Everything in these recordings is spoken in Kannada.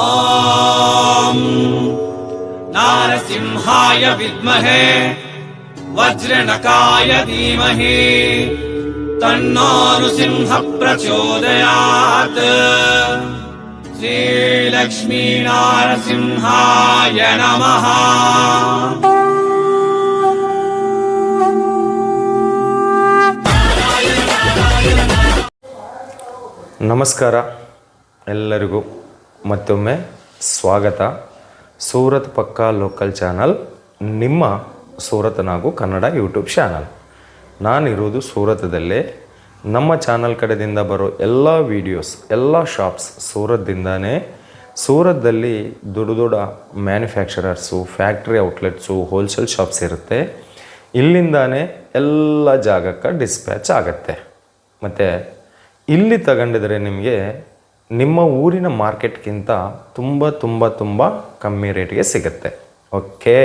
ॐ नारसिंहाय विद्महे वज्रनकाय धीमहि तन्नो नृसिंह प्रचोदयात् श्रीलक्ष्मीनारसिंहाय नमः ನಮಸ್ಕಾರ ಎಲ್ಲರಿಗೂ ಮತ್ತೊಮ್ಮೆ ಸ್ವಾಗತ. ಸೂರತ್ ಪಕ್ಕಾ ಲೋಕಲ್ ಚಾನಲ್, ನಿಮ್ಮ ಸೂರತ್ ನಾಗು ಕನ್ನಡ ಯೂಟ್ಯೂಬ್ ಚಾನಲ್. ನಾನಿರುವುದು ಸೂರತದಲ್ಲೇ. ನಮ್ಮ ಚಾನಲ್ ಕಡೆದಿಂದ ಬರೋ ಎಲ್ಲ ವೀಡಿಯೋಸ್, ಎಲ್ಲ ಶಾಪ್ಸ್ ಸೂರತ್ದಿಂದಾನೇ. ಸೂರತ್ದಲ್ಲಿ ದೊಡ್ಡ ದೊಡ್ಡ manufacturers, factory outlets, wholesale shops ಇರುತ್ತೆ. ಇಲ್ಲಿಂದಾನೇ ಎಲ್ಲ ಜಾಗಕ್ಕೆ ಡಿಸ್ಪ್ಯಾಚ್ ಆಗುತ್ತೆ. ಮತ್ತು ಇಲ್ಲಿ ತಗೊಂಡಿದ್ರೆ ನಿಮಗೆ ನಿಮ್ಮ ಊರಿನ ಮಾರ್ಕೆಟ್ಗಿಂತ ತುಂಬ ತುಂಬ ತುಂಬ ಕಮ್ಮಿ ರೇಟ್ಗೆ ಸಿಗುತ್ತೆ. ಓಕೆ,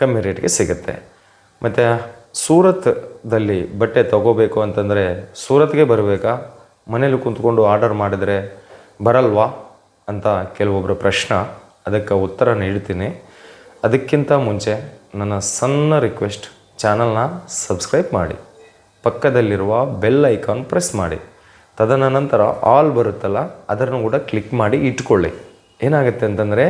ಕಮ್ಮಿ ರೇಟ್ಗೆ ಸಿಗುತ್ತೆ. ಮತ್ತು ಸೂರತ್ದಲ್ಲಿ ಬಟ್ಟೆ ತಗೋಬೇಕು ಅಂತಂದರೆ ಸೂರತ್ಗೆ ಬರಬೇಕಾ? ಮನೇಲಿ ಕುಂತ್ಕೊಂಡು ಆರ್ಡರ್ ಮಾಡಿದರೆ ಬರಲ್ವಾ ಅಂತ ಕೆಲವೊಬ್ಬರ ಪ್ರಶ್ನೆ. ಅದಕ್ಕೆ ಉತ್ತರ ನೀಡ್ತೀನಿ. ಅದಕ್ಕಿಂತ ಮುಂಚೆ ನನ್ನ ಸಣ್ಣ ರಿಕ್ವೆಸ್ಟ್ ಚಾನಲ್ನ ಸಬ್ಸ್ಕ್ರೈಬ್ ಮಾಡಿ. ಪಕ್ಕದಲ್ಲಿರುವ ಬೆಲ್ ಐಕಾನ್ ಪ್ರೆಸ್ ಮಾಡಿ. ತದನಂತರ ಆಲ್ ಬರುತ್ತಲ್ಲ, ಅದನ್ನು ಕೂಡ ಕ್ಲಿಕ್ ಮಾಡಿ ಇಟ್ಕೊಳ್ಳಿ. ಏನಾಗುತ್ತೆ ಅಂತಂದರೆ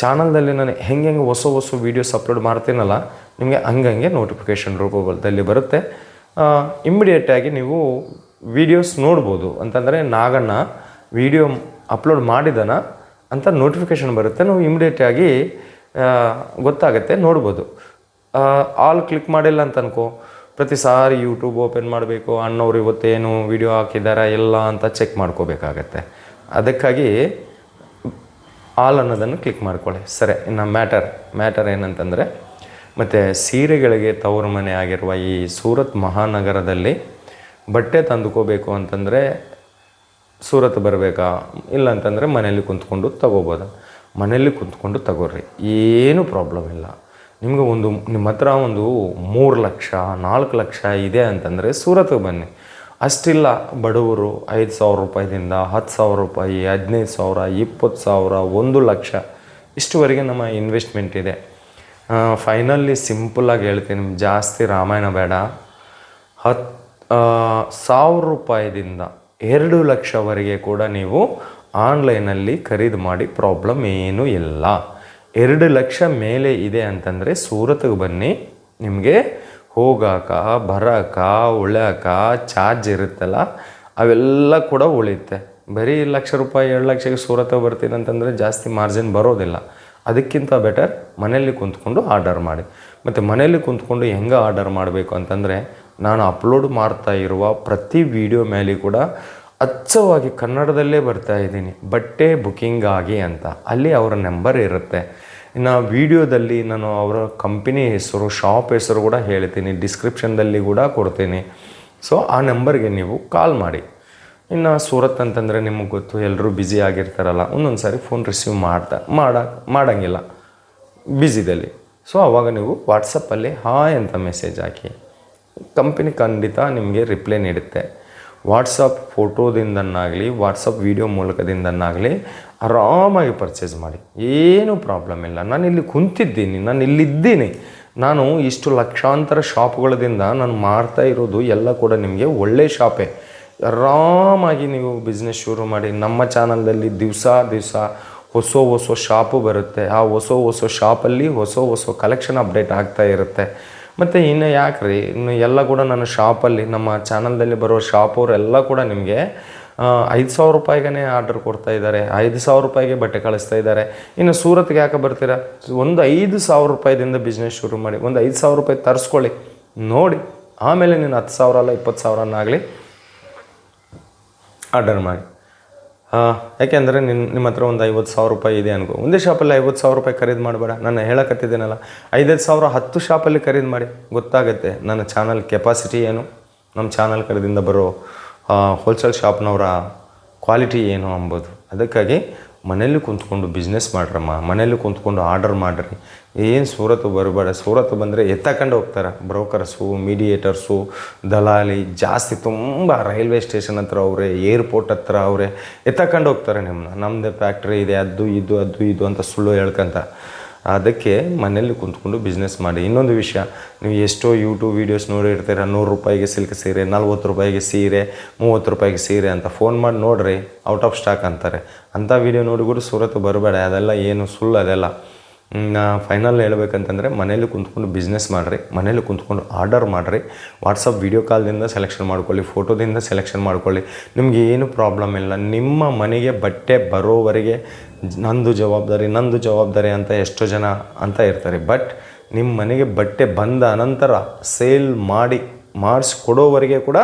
ಚಾನಲ್ದಲ್ಲಿ ನಾನು ಹೆಂಗೆ ಹೆಂಗೆ ಹೊಸ ಹೊಸ ವೀಡಿಯೋಸ್ ಅಪ್ಲೋಡ್ ಮಾಡ್ತೀನಲ್ಲ, ನಿಮಗೆ ಹಂಗಂಗೆ ನೋಟಿಫಿಕೇಷನ್ ರೂಪದಲ್ಲಿ ಬರುತ್ತೆ. ಇಮ್ಮಿಡಿಯೇಟಾಗಿ ನೀವು ವೀಡಿಯೋಸ್ ನೋಡ್ಬೋದು. ಅಂತಂದರೆ, ನಾಗಣ್ಣ ವೀಡಿಯೋ ಅಪ್ಲೋಡ್ ಮಾಡಿದನ, ಅಂತ ನೋಟಿಫಿಕೇಷನ್ ಬರುತ್ತೆ. ನಾವು ಇಮ್ಮಿಡಿಯೇಟಾಗಿ ಗೊತ್ತಾಗುತ್ತೆ, ನೋಡ್ಬೋದು. ಆಲ್ ಕ್ಲಿಕ್ ಮಾಡಿಲ್ಲ ಅಂತ ಅನ್ಕೋ ಪ್ರತಿ ಸಾರಿ ಯೂಟ್ಯೂಬ್ ಓಪನ್ ಮಾಡಬೇಕು, ಅಣ್ಣವ್ರು ಇವತ್ತೇನು ವಿಡಿಯೋ ಹಾಕಿದ್ದಾರೆ ಎಲ್ಲ ಅಂತ ಚೆಕ್ ಮಾಡ್ಕೋಬೇಕಾಗತ್ತೆ. ಅದಕ್ಕಾಗಿ ಆಲ್ ಅನ್ನೋದನ್ನು ಕ್ಲಿಕ್ ಮಾಡ್ಕೊಳ್ಳಿ. ಸರಿ, ಇನ್ನು ಮ್ಯಾಟರ್ ಮ್ಯಾಟರ್ ಏನಂತಂದರೆ, ಮತ್ತು ಸೀರೆಗಳಿಗೆ ತವರು ಮನೆ ಆಗಿರುವ ಈ ಸೂರತ್ ಮಹಾನಗರದಲ್ಲಿ ಬಟ್ಟೆ ತಂದುಕೋಬೇಕು ಅಂತಂದರೆ ಸೂರತ್ ಬರಬೇಕಾ? ಇಲ್ಲ ಅಂತಂದರೆ ಮನೇಲಿ ಕುಂತ್ಕೊಂಡು ತಗೋಬೋದು? ಮನೇಲಿ ಕುಂತ್ಕೊಂಡು ತಗೋರಿ, ಏನೂ ಪ್ರಾಬ್ಲಮ್ ಇಲ್ಲ. ನಿಮಗೆ ಒಂದು ನಿಮ್ಮ ಹತ್ರ ಒಂದು ಮೂರು ಲಕ್ಷ, ನಾಲ್ಕು ಲಕ್ಷ ಇದೆ ಅಂತಂದರೆ ಸೂರತ್ಗೆ ಬನ್ನಿ. ಅಷ್ಟಿಲ್ಲ, ಬಡವರು ಐದು ಸಾವಿರ ರೂಪಾಯಿದಿಂದ ಹತ್ತು ಸಾವಿರ ರೂಪಾಯಿ, ಹದಿನೈದು ಸಾವಿರ, ಇಪ್ಪತ್ತು ಸಾವಿರ, ಒಂದು ಲಕ್ಷ, ಇಷ್ಟುವರೆಗೆ ನಮ್ಮ ಇನ್ವೆಸ್ಟ್ಮೆಂಟ್ ಇದೆ. ಫೈನಲಿ ಸಿಂಪಲ್ಲಾಗಿ ಹೇಳ್ತೀನಿ, ಜಾಸ್ತಿ ರಾಮಾಯಣ ಬೇಡ. ಹತ್ತು ಸಾವಿರ ರೂಪಾಯಿದಿಂದ ಎರಡು ಲಕ್ಷವರೆಗೆ ಕೂಡ ನೀವು ಆನ್ಲೈನಲ್ಲಿ ಖರೀದಿ ಮಾಡಿ ಪ್ರಾಬ್ಲಮ್ ಏನೂ ಇಲ್ಲ. ಎರಡು ಲಕ್ಷ ಮೇಲೆ ಇದೆ ಅಂತಂದರೆ ಸೂರತ್ಗೆ ಬನ್ನಿ. ನಿಮಗೆ ಹೋಗಾಕ, ಬರಾಕ, ಉಳ್ಯಾಕ ಚಾರ್ಜ್ ಇರುತ್ತಲ್ಲ, ಅವೆಲ್ಲ ಕೂಡ ಉಳಿಯುತ್ತೆ. ಬರೀ ಲಕ್ಷ ರೂಪಾಯಿ, ಎರಡು ಲಕ್ಷಕ್ಕೆ ಸೂರತ್ಗೆ ಬರ್ತೀನಿ ಅಂತಂದರೆ ಜಾಸ್ತಿ ಮಾರ್ಜಿನ್ ಬರೋದಿಲ್ಲ. ಅದಕ್ಕಿಂತ ಬೆಟರ್ ಮನೆಯಲ್ಲಿ ಕುಂತ್ಕೊಂಡು ಆರ್ಡರ್ ಮಾಡಿ. ಮತ್ತು ಮನೆಯಲ್ಲಿ ಕುಂತ್ಕೊಂಡು ಹೆಂಗೆ ಆರ್ಡರ್ ಮಾಡಬೇಕು ಅಂತಂದರೆ, ನಾನು ಅಪ್ಲೋಡ್ ಮಾಡ್ತಾ ಇರುವ ಪ್ರತಿ ವೀಡಿಯೋ ಮೇಲೆ ಕೂಡ ಅಚ್ಚವಾಗಿ ಕನ್ನಡದಲ್ಲೇ ಬರ್ತಾ ಇದ್ದೀನಿ. ಬಟ್ಟೆ ಬುಕ್ಕಿಂಗ್ ಆಗಿ ಅಂತ. ಅಲ್ಲಿ ಅವರ ನಂಬರ್ ಇರುತ್ತೆ. ಇನ್ನು ವಿಡಿಯೋದಲ್ಲಿ ನಾನು ಅವರ ಕಂಪನಿ ಹೆಸರು, ಶಾಪ್ ಹೆಸರು ಕೂಡ ಹೇಳ್ತೀನಿ. ಡಿಸ್ಕ್ರಿಪ್ಷನ್ದಲ್ಲಿ ಕೂಡ ಕೊಡ್ತೀನಿ. ಸೊ, ಆ ನಂಬರ್ಗೆ ನೀವು ಕಾಲ್ ಮಾಡಿ. ಇನ್ನು ಸೂರತ್ ಅಂತಂದರೆ ನಿಮಗೆ ಗೊತ್ತು ಎಲ್ಲರೂ ಬ್ಯುಸಿ ಆಗಿರ್ತಾರಲ್ಲ ಒಂದೊಂದು ಸಾರಿ ಫೋನ್ ರಿಸೀವ್ ಮಾಡ್ತಾ, ಮಾಡ, ಮಾಡೋಂಗಿಲ್ಲ. ಬ್ಯುಸಿದಲ್ಲಿ ಸೊ ಆವಾಗ ನೀವು ವಾಟ್ಸಪ್ಪಲ್ಲಿ ಹಾಯ್ ಅಂತ ಮೆಸೇಜ್ ಹಾಕಿ. ಕಂಪನಿ ಖಂಡಿತ ನಿಮಗೆ ರಿಪ್ಲೈ ನೀಡುತ್ತೆ. ವಾಟ್ಸಪ್ ಫೋಟೋದಿಂದನಾಗಲಿ ವಾಟ್ಸಪ್ ವೀಡಿಯೋ ಮೂಲಕದಿಂದನಾಗಲಿ ಆರಾಮಾಗಿ ಪರ್ಚೇಸ್ ಮಾಡಿ. ಏನೂ ಪ್ರಾಬ್ಲಮ್ ಇಲ್ಲ. ನಾನು ಇಲ್ಲಿ ಕುಂತಿದ್ದೀನಿ ನಾನು ಇಲ್ಲಿದ್ದೀನಿ ನಾನು ಇಷ್ಟು ಲಕ್ಷಾಂತರ ಶಾಪ್ಗಳದಿಂದ ನಾನು ಮಾರ್ತಾ ಇರೋದು ಎಲ್ಲ ಕೂಡ ನಿಮಗೆ ಒಳ್ಳೆ ಶಾಪೇ ಆರಾಮಾಗಿ ನೀವು ಬಿಸ್ನೆಸ್ ಶುರು ಮಾಡಿ. ನಮ್ಮ ಚಾನಲ್ದಲ್ಲಿ ದಿವಸ ದಿವಸ ಹೊಸ ಹೊಸ ಶಾಪು ಬರುತ್ತೆ. ಆ ಹೊಸ ಹೊಸ ಶಾಪಲ್ಲಿ ಹೊಸ ಹೊಸ ಕಲೆಕ್ಷನ್ ಅಪ್ಡೇಟ್ ಆಗ್ತಾ ಇರುತ್ತೆ. ಮತ್ತು ಇನ್ನು ಯಾಕೆ ರೀ ಇನ್ನು ಎಲ್ಲ ಕೂಡ ನನ್ನ ಶಾಪಲ್ಲಿ, ನಮ್ಮ ಚಾನಲ್ದಲ್ಲಿ ಬರೋ ಶಾಪವರೆಲ್ಲ ಕೂಡ ನಿಮಗೆ ಐದು ಸಾವಿರ ರೂಪಾಯಿಗೇ ಆರ್ಡರ್ ಕೊಡ್ತಾ ಇದ್ದಾರೆ. ಐದು ಸಾವಿರ ರೂಪಾಯಿಗೆ ಬಟ್ಟೆ ಕಳಿಸ್ತಾ ಇದ್ದಾರೆ. ಇನ್ನು ಸೂರತ್ಗೆ ಯಾಕೆ ಬರ್ತೀರಾ? ಒಂದು ಐದು ಸಾವಿರ ರೂಪಾಯಿದಿಂದ ಬಿಸ್ನೆಸ್ ಶುರು ಮಾಡಿ, ಒಂದು ಐದು ಸಾವಿರ ರೂಪಾಯಿ ತರಿಸ್ಕೊಳ್ಳಿ. ನೋಡಿ, ಆಮೇಲೆ ನೀನು ಹತ್ತು ಸಾವಿರ ಅಲ್ಲ, ಇಪ್ಪತ್ತು ಸಾವಿರನಾಗಲಿ ಆರ್ಡರ್ ಮಾಡಿ. ಯಾಕೆಂದರೆ ನಿನ್ನ ನಿಮ್ಮ ಹತ್ರ ಒಂದು ಐವತ್ತು ಸಾವಿರ ರೂಪಾಯಿ ಇದೆ ಅನ್ಕೋ. ಒಂದೇ ಶಾಪಲ್ಲಿ ಐವತ್ತು ಸಾವಿರ ರೂಪಾಯಿ ಖರೀದಿ ಮಾಡಬೇಡ. ನಾನು ಹೇಳಕತ್ತಿದ್ದೀನಲ್ಲ. ಐದೈದು ಸಾವಿರ ಹತ್ತು ಶಾಪಲ್ಲಿ ಖರೀದಿ ಮಾಡಿ. ಗೊತ್ತಾಗುತ್ತೆ ನನ್ನ ಚಾನಲ್ ಕೆಪಾಸಿಟಿ ಏನು, ನಮ್ಮ ಚಾನಲ್ ಕರೆದಿಂದ ಬರೋ ಹೋಲ್ಸೇಲ್ ಶಾಪ್ನವರ ಕ್ವಾಲಿಟಿ ಏನು ಅಂಬೋದು. ಅದಕ್ಕಾಗಿ ಮನೇಲಿ ಕುಂತ್ಕೊಂಡು ಬಿಸ್ನೆಸ್ ಮಾಡ್ರಮ್ಮ ಮನೇಲಿ ಕುಂತ್ಕೊಂಡು ಆರ್ಡರ್ ಮಾಡಿರಿ. ಏನು ಸೂರತ್ತು ಬರಬೇಡ ಸೂರತ್ತು ಬಂದರೆ ಎತ್ತಕೊಂಡು ಹೋಗ್ತಾರೆ. ಬ್ರೋಕರ್ಸು ಮೀಡಿಯೇಟರ್ಸು ದಲಾಲಿ, ಜಾಸ್ತಿ ತುಂಬ ರೈಲ್ವೆ ಸ್ಟೇಷನ್ ಹತ್ರ ಅವರೇ ಏರ್ಪೋರ್ಟ್ ಹತ್ರ ಅವರೇ, ಎತ್ತಕೊಂಡು ಹೋಗ್ತಾರೆ ನಿಮ್ಮನ್ನ ನಮ್ಮದೇ ಫ್ಯಾಕ್ಟ್ರಿ ಇದೆ, ಅದು ಇದು ಅದು ಇದು ಅಂತ ಸುಳ್ಳು ಹೇಳ್ಕೊಂತ. ಅದಕ್ಕೆ ಮನೇಲಿ ಕುಂತ್ಕೊಂಡು ಬಿಸ್ನೆಸ್ ಮಾಡಿ. ಇನ್ನೊಂದು ವಿಷಯ, ನೀವು ಎಷ್ಟೋ ಯೂಟ್ಯೂಬ್ ವೀಡಿಯೋಸ್ ನೋಡಿರ್ತೀರ, ನೂರು ರೂಪಾಯಿಗೆ ಸಿಲ್ಕ್ ಸೀರೆ, ನಲ್ವತ್ತು ರೂಪಾಯಿಗೆ ಸೀರೆ, ಮೂವತ್ತು ರೂಪಾಯಿಗೆ ಸೀರೆ ಅಂತ ಫೋನ್ ಮಾಡಿ ನೋಡ್ರಿ ಔಟ್ ಆಫ್ ಸ್ಟಾಕ್ ಅಂತಾರೆ. ಅಂಥ ವೀಡಿಯೋ ನೋಡಿ ಕೂಡ ಸೂರತ್ ಬರಬೇಡ, ಅದೆಲ್ಲ ಏನು ಸುಳ್ಳು ಅದೆಲ್ಲ ಫೈನಲ್ ಹೇಳ್ಬೇಕಂತಂದರೆ ಮನೇಲಿ ಕುಂತ್ಕೊಂಡು ಬಿಸ್ನೆಸ್ ಮಾಡಿರಿ, ಮನೇಲಿ ಕುಂತ್ಕೊಂಡು ಆರ್ಡರ್ ಮಾಡಿರಿ ವಾಟ್ಸಪ್ ವೀಡಿಯೋ ಕಾಲ್ದಿಂದ ಸೆಲೆಕ್ಷನ್ ಮಾಡ್ಕೊಳ್ಳಿ ಫೋಟೋದಿಂದ ಸೆಲೆಕ್ಷನ್ ಮಾಡ್ಕೊಳ್ಳಿ. ನಿಮಗೆ ಏನು ಪ್ರಾಬ್ಲಮ್ ಇಲ್ಲ. ನಿಮ್ಮ ಮನೆಗೆ ಬಟ್ಟೆ ಬರೋವರೆಗೆ ನಂದು ಜವಾಬ್ದಾರಿ ನಂದು ಜವಾಬ್ದಾರಿ ಅಂತ ಎಷ್ಟೋ ಜನ ಅಂತ ಇರ್ತಾರೆ. ಬಟ್ ನಿಮ್ಮ ಮನೆಗೆ ಬಟ್ಟೆ ಬಂದ ಅನಂತರ ಸೇಲ್ ಮಾಡಿ ಮಾಡಿಸ್ಕೊಡೋವರೆಗೆ ಕೂಡ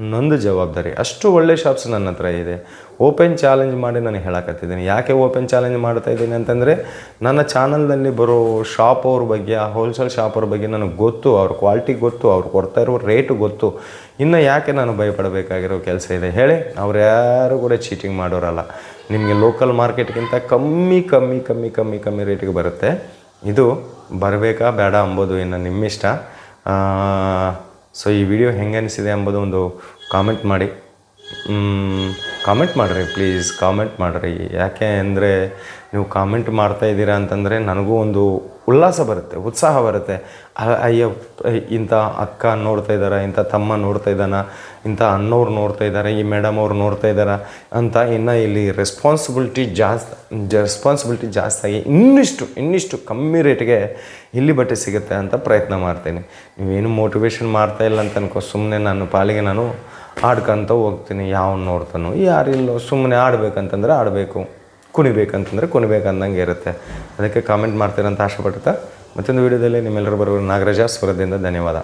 ನಂದು ಜವಾಬ್ದಾರಿ. ಅಷ್ಟು ಒಳ್ಳೆ ಶಾಪ್ಸ್ ನನ್ನ ಹತ್ರ ಇದೆ. ಓಪನ್ ಚಾಲೆಂಜ್ ಮಾಡಿ ನಾನು ಹೇಳಕತ್ತಿದ್ದೀನಿ. ಯಾಕೆ ಓಪನ್ ಚಾಲೆಂಜ್ ಮಾಡ್ತಾ ಇದ್ದೀನಿ ಅಂತಂದರೆ, ನನ್ನ ಚಾನಲ್ನಲ್ಲಿ ಬರೋ ಶಾಪ್ ಅವ್ರ ಬಗ್ಗೆ, ಆ ಹೋಲ್ಸೇಲ್ ಶಾಪ್ ಅವ್ರ ಬಗ್ಗೆ ನನಗೆ ಗೊತ್ತು, ಅವ್ರ ಕ್ವಾಲಿಟಿ ಗೊತ್ತು, ಅವ್ರು ಕೊಡ್ತಾ ಇರೋ ರೇಟು ಗೊತ್ತು. ಇನ್ನು ಯಾಕೆ ನಾನು ಭಯಪಡಬೇಕಾಗಿರೋ ಕೆಲಸ ಇದೆ? ಹೇಳಿ. ಅವ್ರು ಯಾರು ಕೂಡ ಚೀಟಿಂಗ್ ಮಾಡೋರಲ್ಲ. ನಿಮಗೆ ಲೋಕಲ್ ಮಾರ್ಕೆಟ್ಗಿಂತ ಕಮ್ಮಿ ಕಮ್ಮಿ ಕಮ್ಮಿ ಕಮ್ಮಿ ಕಮ್ಮಿ ರೇಟಿಗೆ ಬರುತ್ತೆ. ಇದು ಬರಬೇಕಾ, ಬೇಡ ಅಂಬೋದು, ಇನ್ನು ನಿಮ್ಮಿಷ್ಟ. ಸೊ ಈ ವಿಡಿಯೋ ಹೆಂಗೆ ಅನಿಸಿದೆ ಎಂಬುದು ಒಂದು ಕಾಮೆಂಟ್ ಮಾಡಿ. ಕಾಮೆಂಟ್ ಮಾಡಿರಿ ಪ್ಲೀಸ್ ಕಾಮೆಂಟ್ ಮಾಡಿರಿ. ಯಾಕೆ ಅಂದರೆ, ನೀವು ಕಾಮೆಂಟ್ ಮಾಡ್ತಾ ಇದ್ದೀರಾ ಅಂತಂದರೆ, ನನಗೂ ಒಂದು ಉಲ್ಲಾಸ ಬರುತ್ತೆ, ಉತ್ಸಾಹ ಬರುತ್ತೆ. ಅಯ್ಯ ಇಂಥ ಅಕ್ಕ ನೋಡ್ತಾ ಇದ್ದಾರೆ, ಇಂಥ ತಮ್ಮ ನೋಡ್ತಾ ಇದ್ದಾನ, ಇಂಥ ಅಣ್ಣವ್ರು ನೋಡ್ತಾ ಇದ್ದಾರೆ, ಈ ಮೇಡಮ್ ಅವ್ರು ನೋಡ್ತಾ ಇದ್ದಾರೆ ಅಂತ ಇನ್ನು ಇಲ್ಲಿ ರೆಸ್ಪಾನ್ಸಿಬಿಲಿಟಿ ಜಾಸ್ತಿ ರೆಸ್ಪಾನ್ಸಿಬಿಲಿಟಿ ಜಾಸ್ತಿ ಆಗಿ ಇನ್ನಿಷ್ಟು ಇನ್ನಿಷ್ಟು ಕಮ್ಮಿ ರೇಟ್ಗೆ ಇಲ್ಲಿ ಬಟ್ಟೆ ಸಿಗುತ್ತೆ ಅಂತ ಪ್ರಯತ್ನ ಮಾಡ್ತೀನಿ. ನೀವೇನು ಮೋಟಿವೇಶನ್ ಮಾಡ್ತಾ ಇಲ್ಲ ಅಂತ ಅನ್ಕೋ ಸುಮ್ಮನೆ ನಾನು ಪಾಲಿಗೆ ನಾನು ಆಡ್ಕೊಂತ ಹೋಗ್ತೀನಿ ಯಾವ ನೋಡ್ತಾನೋ, ಯಾರಿಲ್ಲೋ ಸುಮ್ಮನೆ ಆಡ್ಬೇಕಂತಂದ್ರೆ ಆಡಬೇಕು. ಕುಣಿಬೇಕಂತಂದ್ರೆ ಕುಣಿಬೇಕಂದಂಗೆ ಇರುತ್ತೆ. ಅದಕ್ಕೆ ಕಾಮೆಂಟ್ ಮಾಡ್ತೀರಂತ ಆಶೆ ಮತ್ತೊಂದು ವಿಡಿಯೋದಲ್ಲಿ ನಿಮ್ಮೆಲ್ಲರೂ ಬರುವ ನಾಗರಾಜ. ಸ್ವರದಿಂದ ಧನ್ಯವಾದ.